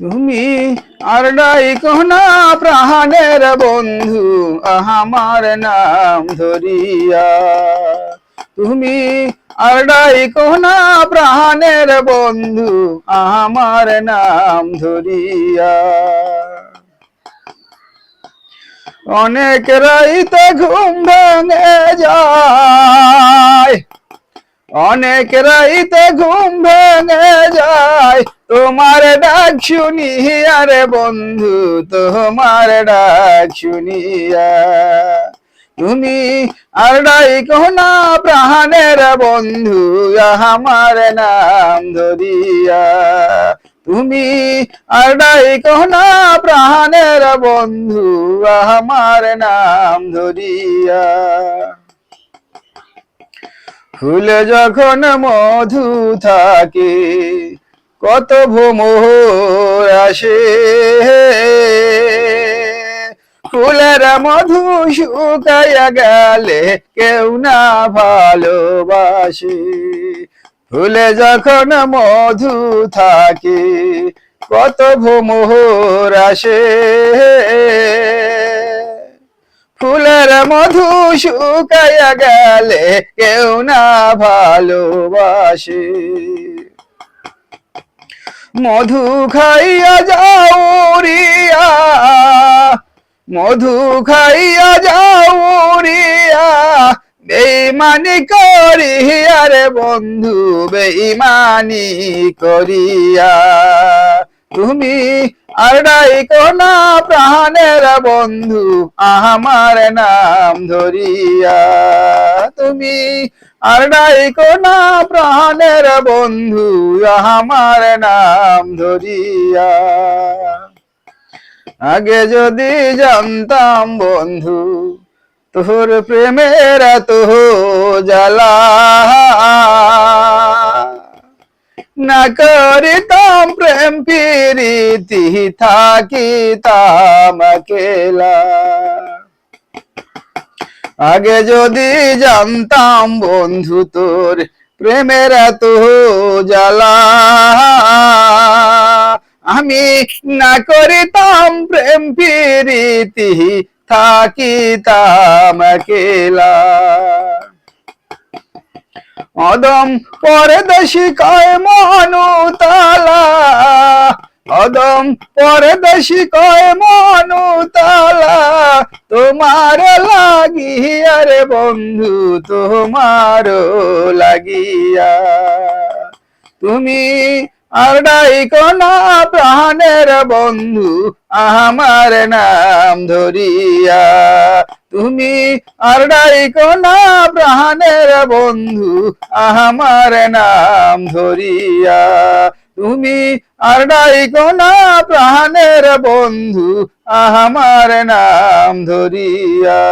তুমি আর নাই কোনা প্রাণের বন্ধু আমার নাম ধরিয়া। তুমি আর নাই কোনা প্রাণের বন্ধু আমার নাম ধরিয়া। অনেক রাইতে ঘুম ভেঙে যায় অনেক রাইতে ঘুম ভেঙে যায়। তোমার ডাক শুনিয়া রে বন্ধু, তোমার ডাক শুনিয়া। তুমি আর ডাইকো না প্রাণের বন্ধু আমার নাম ধরিয়া। তুমি আর ডাইকো না প্রাণের বন্ধু আমার নাম ধরিয়া। ফুলে যখন মধু থাকে, কত ভ্রমর আসে। ফুলের মধু শুকাইয়া গেলে কেউ না ভালোবাসে। ফুলে যখন মধু থাকে, কত ভ্রমর আসে। ফুলের মধু শুকাইয়া গেলে কেউ না ভালোবাসে। মধু খাইয়া যাও রিয়া, মধু খাইয়া যাও রিয়া, বেইমানি করিয়া রে বন্ধু, বেইমানি করিয়া। তুমি আর ডাইকো না প্রাণের বন্ধু, আমার নাম ধরিয়া। তুমি আর ডাইকো না প্রাণের বন্ধু, আমার নাম ধরিয়া। আগে যদি জানতাম বন্ধু, তোর প্রেমের তো জ্বালা। না করিতাম প্রেম প্রীতি থাকিতাম কেলা আগে যদি জানতাম বন্ধু তোর প্রেমের এত জ্বালা। আমি না করিতাম প্রেম প্রীতি থাকিতাম কেলা অদম পরদেশি কয় মনুতালা। অদম পরদেশি কয় মনুতালা। তোমার লাগিয়া রে বন্ধু তোমার লাগিয়া। তুমি আর ডাইকো না প্রাণের বন্ধু আমার নাম ধরিয়া। তুমি আর ডাইকো না প্রাণের বন্ধু আমার নাম ধরিয়া। তুমি আর ডাইকো না প্রাণের বন্ধু আমার নাম ধরিয়া।